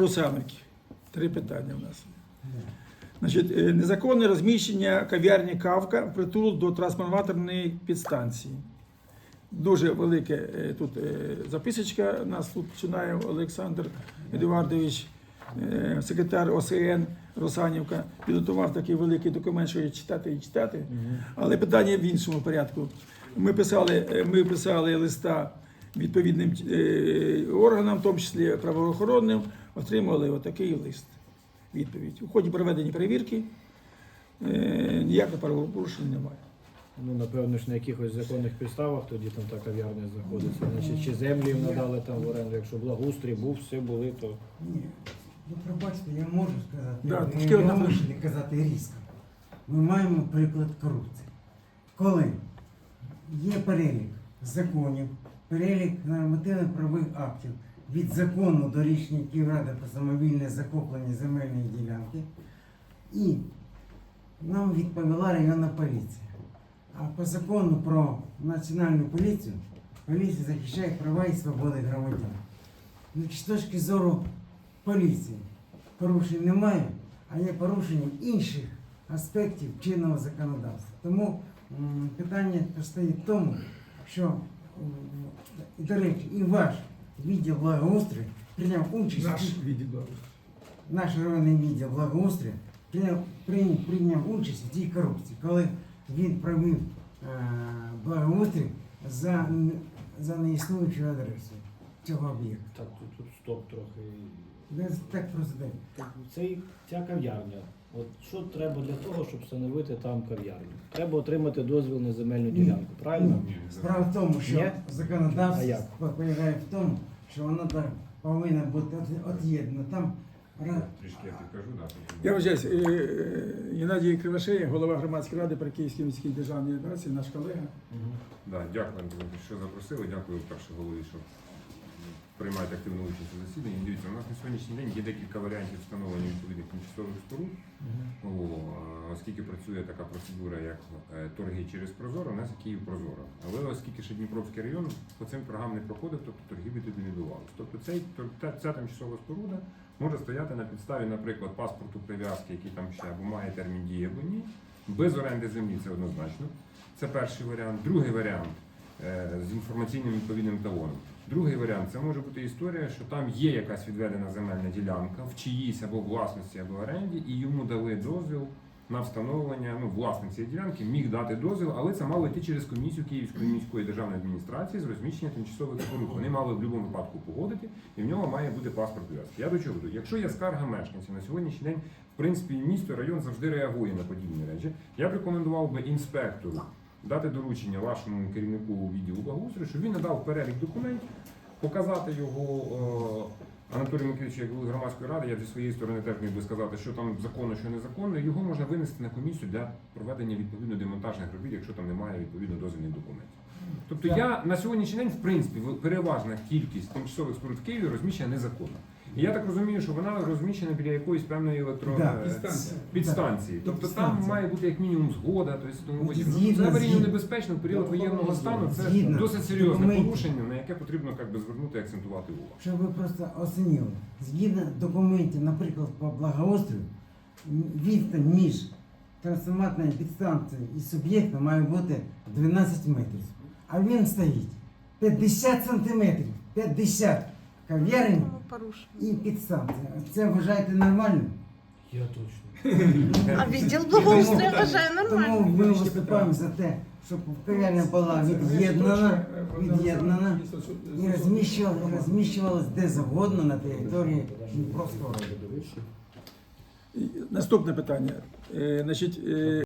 Русаники. Три питання в нас. Значить, е, незаконне розміщення кав'ярні Кавка впритул до трансформаторної підстанції. Дуже велика е, тут е, записочка. Нас тут починає Олександр Едуардович, секретар ОСН Росанівка, підготував такий великий документ, що і читати і читати. Але питання в іншому порядку. Ми писали, ми писали листа відповідним е, органам, в тому числі правоохоронним, отримали отакий лист. Відповідь. У ході проведення перевірки е, ніякого правопорушення немає. Ну, напевно ж на якихось законних підставах тоді там та кав'ярня знаходиться. Значить, чи землі їм надали там в оренду, якщо благоустрій був, все були, то Ні. Ну, пробачте, я можу сказати, Да, не одна- можу не казати різко. Ми маємо приклад корупції. Коли є перелік законів, перелік нормативно-правових актів від закону до рішення Київради про самовільне захоплення земельної ділянки, і нам відповіла районна поліція. А по закону про національну поліцію поліція захищає права і свободи громадян. Ну, з точки зору поліції порушень немає, а є порушення інших аспектів чинного законодавства. Тому питання постає в тому, що, до речі, і ваш відділ благоустрою прийняв участь, Наш відділ благоустрою. наш районний відділ благоустрою прийняв, прийняв, прийняв участь в тій корупції, коли він провів е, благоустрій за, за неіснуючою адресою цього об'єкту. так тут, тут стоп трохи. Я так просто. Так, Цей, ця кав'ярня. От що треба для того, щоб встановити там кав'ярню? Треба отримати дозвіл на земельну ділянку, правильно? Справа в тому, що Ні? А законодавство як? полягає в тому, що воно так повинно бути от'єднано. Там ра- Трішки я підкажу, да. Я вважаюсь, е, е, Геннадій Кривошея, голова громадської ради при Київській міській державній адміністрації, наш колега. Да, дякую, Антон, що запросили. Дякую перше голові, що приймаєте активну участь у засіданні. Дивіться, у нас на сьогоднішній день є декілька варіантів встановлення відповідних тимчасових споруд. О, оскільки працює така процедура, як е, торги через Прозоро, у нас є Київ Прозоро. Але оскільки ще Дніпровський район по цим торгам не проходив, тобто торгівлі тут не відбувалися. Тобто цей, та- ця тимчасова споруда може стояти на підставі, наприклад, паспорту прив'язки, який там ще або має термін дії, або ні. Без оренди землі це однозначно. Це перший варіант. Другий варіант е, з інформаційним відповідним талоном. Другий варіант це може бути історія, що там є якась відведена земельна ділянка в чиїсь або власності, або оренді, і йому дали дозвіл на встановлення. Ну, власник цієї ділянки міг дати дозвіл, але це мало йти через комісію Київської міської державної адміністрації з розміщення тимчасових споруд. Вони мали в будь-якому випадку погодити, і в нього має бути паспорт прив'язки. Я до чого веду? Якщо є скарга мешканців на сьогоднішній день, в принципі, місто, район завжди реагує на подібні речі. Я б рекомендував би інспектору дати доручення вашому керівнику відділу благоустрою, щоб він надав перелік документів, показати його е, Анатолію Микитовичу, як голові громадської ради, я зі своєї сторони теж міг би сказати, що там законно, що незаконно. Його можна винести на комісію для проведення відповідно демонтажних робіт, якщо там немає відповідно дозвільних документів. Тобто я на сьогоднішній день, в принципі, переважна кількість тимчасових споруд в Києві розміщена незаконно. І я так розумію, що вона розміщена біля якоїсь певної електро... Да, підстанція. підстанції. Тобто там Підстанція. має бути як мінімум згода, тобто тому Ну, подібне. Ну, згідно, Це аварійно згідно. небезпечно в період воєнного стану. Це Згідно. досить серйозне Документів. порушення, на яке потрібно як би, звернути і акцентувати увагу. щоб ви просто оцінили. Згідно документів, наприклад, по благоустрою, м, відстань між трансформаторною підстанцією і суб'єктом має бути 12 метрів. А він стоїть 50 сантиметрів. 50 кав'ярень і підстанція. Це вважаєте нормально? Я точно. А відділ благоустрою вважає Тому нормально. ми виступаємо за те, щоб кав'ярня була від'єднана, від'єднана і розміщувалась, розміщувалась де завгодно на території Дніпровського району. Наступне питання. Е, Значить, е,